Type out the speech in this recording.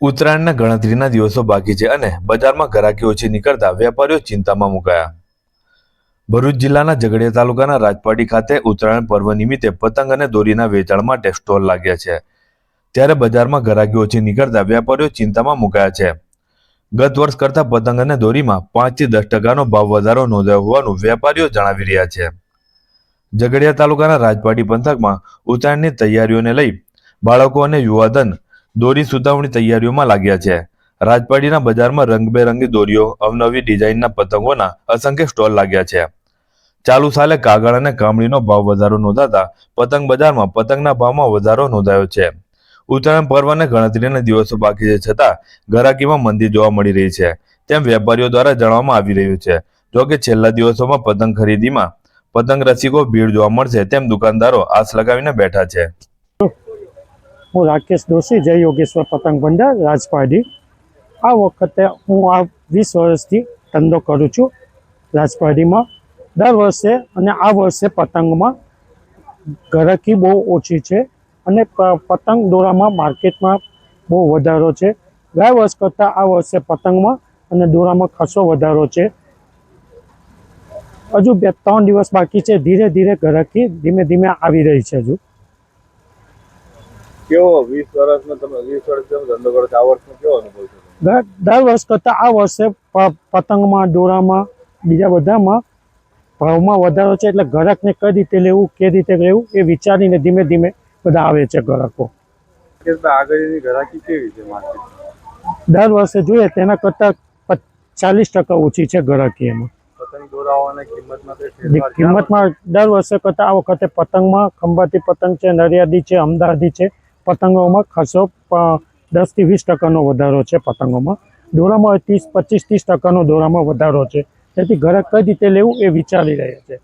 ઉત્તરાયણના ગણતરીના દિવસો બાકી છે અને બજારમાં ઘરાકી ઓછી નીકળતા વેપારીઓ ચિંતામાં મુકાયા. ભરૂચ જિલ્લાના ઝઘડિયા તાલુકાના રાજપાટી ખાતે ઉત્તરાયણ પર્વ નિમિત્તે પતંગ અને દોરીના વેચાણ માટે સ્ટોલ લાગ્યા છે. ત્યારે બજારમાં ઘરાકી ઓછી નીકળતા વેપારીઓ ચિંતામાં મુકાયા છે. ગત વર્ષ કરતા પતંગ અને દોરીમાં પાંચથી દસ ટકાનો ભાવ વધારો નોંધાયો હોવાનું વેપારીઓ જણાવી રહ્યા છે. ઝઘડિયા તાલુકાના રાજપાટી પંથકમાં ઉત્તરાયણની તૈયારીઓને લઈ બાળકો અને યુવાધન દોરી સુતાવણી તૈયારીઓમાં લાગ્યા છે. રાજપાડીના બજારમાં રંગબેરંગી દોરીઓ, અવનવી ડિઝાઇનના પતંગોના અસંખ્ય સ્ટોલ લાગ્યા છે. ચાલુ સાલે કાગળ અને કામળીનો ભાવ વધારો નોંધાતા પતંગ બજારમાં પતંગના ભાવમાં વધારો નોંધાયો છે. ઉત્તરાયણ પર્વને ગણતરીના દિવસો બાકી છે છતાં ગરાકીમાં મંદી જોવા મળી રહી છે. તેમ વેપારીઓ દ્વારા જણાવવામાં આવી રહ્યું છે. જો કે છેલ્લા દિવસોમાં પતંગ ખરીદીમાં પતંગ રસિકો ભીડ જોવા મળશે તેમ દુકાનદારો આસ લગાવીને બેઠા છે. હું રાકેશ દોશી, જય યોગેશ્વર પતંગ ભંડાર, રાજપાડી. આ વખતે હું આ વીસ વર્ષથી ધંધો કરું છું રાજપાડીમાં. દર વર્ષે અને આ વર્ષે પતંગમાં ગરકી બહુ ઓછી છે અને પતંગ દોરામાં માર્કેટમાં બહુ વધારો છે. ગયા વર્ષ કરતાં આ વર્ષે પતંગમાં અને દોરામાં ખાસો વધારો છે. હજુ બે, ત્રણ દિવસ બાકી છે. ધીરે ધીરે ગરકી ધીમે ધીમે આવી રહી છે હજુ. કેવો વીસ વર્ષમાં તમે વીસ વર્ષ ધંધો કરો આ વર્ષમાં કેવો અનુભવ છે? દર વર્ષ કરતાં આ વર્ષે પતંગમાં દોરામાં બીજા બધામાં ભાવમાં વધારો છે એટલે ગ્રાહકને કઈ રીતે લેવું કે રીતે લેવું એ વિચારીને ધીમે ધીમે બધા આવે છે ગ્રાહકો આગળની ગ્રાહકી કેવી છે દર વર્ષે જોઈએ તેના કરતાં ચાલીસ ટકા ઓછી છે ગ્રાહકી એમાં? કિંમતમાં દર વર્ષે કરતાં આ વખતે પતંગમાં ખંભાતી પતંગ છે નરિયાદી છે અમદાવાદી છે પતંગોમાં ખાસો દસથી વીસ ટકાનો વધારો છે પતંગોમાં. દોરામાં ત્રીસ, પચીસ, ત્રીસ ટકાનો દોરામાં વધારો છે. તેથી ઘરે કઈ રીતે લેવું એ વિચારી રહ્યા છે.